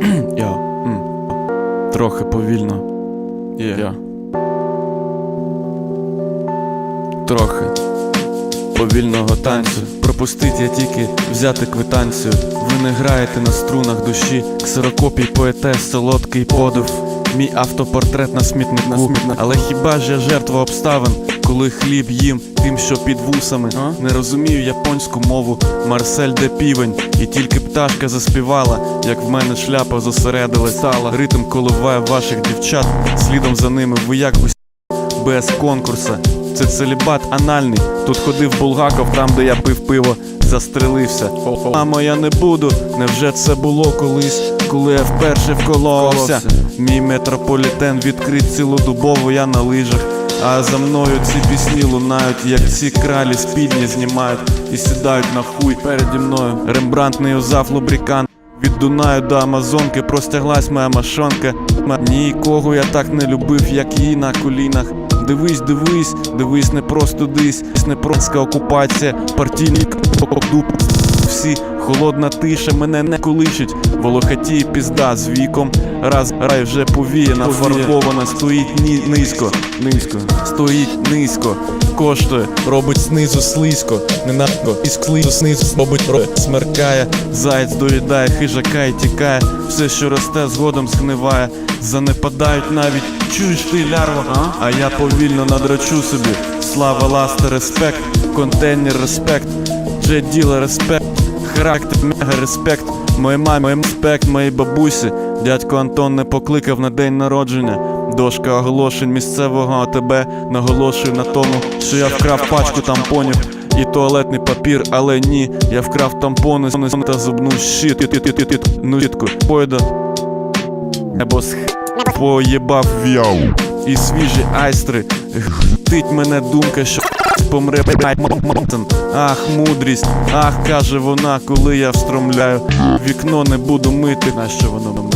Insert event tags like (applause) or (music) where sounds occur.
(clears throat) Я. Трохи повільно. Я. Трохи повільного танцю. Пропустить я тільки взяти квитанцію. Ви не граєте на струнах душі, ксерокопій поете, солодкий подив. Мій автопортрет на смітнику. Але хіба ж я жертва обставин, коли хліб їм тим, що під вусами? Не розумію японську мову, Марсель де півень, і тільки пташка заспівала, як в мене шляпа зосередилась. Стала ритм коливає ваших дівчат. Слідом за ними ви як усі без конкурса. Це целібат анальний. Тут ходив Булгаков, там, де я пив пиво, застрелився. Мамо, я не буду. Невже це було колись, коли я вперше вколовся? Мій метрополітен відкрит цілодобово, я на лижах. А за мною ці пісні лунають, як ці кралі спідні знімають і сідають на хуй переді мною. Рембрандт не юзав лубрикант. Від Дунаю до Амазонки простяглась моя машонка. Нікого я так не любив, як її на колінах. Дивись, дивись, дивись, не просто дись, не просто окупація, партійник, дуб. Всі холодна тиша мене не колишить. Волохаті пізда з віком. Раз рай вже повіє, нафарбована, стоїть ні, низько, низько, стоїть низько, коштує, робить знизу слизько, не надко, і слизу знизу робить ро- смеркає, заєць доїдає, хижака і тікає, все, що росте, згодом згниває, занепадають навіть, чуєш ти лярва, а? Я повільно надрачу собі. Слава, ласта, респект, контейнер, респект, джет діла, респект. Характер, мега респект, моїй мамі, моїм респект, моїй бабусі. Дядько Антон не покликав на день народження. Дошка оголошень місцевого АТБ наголошує на тому, що я вкрав пачку тампонів і туалетний папір, але ні, я вкрав тампони та зубну щит. Ну, щітку. Пойду. Небо сх... поєбав в'яв. І свіжі айстри. Гтить мене думка, що помре. Ах, мудрість, ах, каже вона, коли я встромляю. Вікно не буду мити, на що воно нам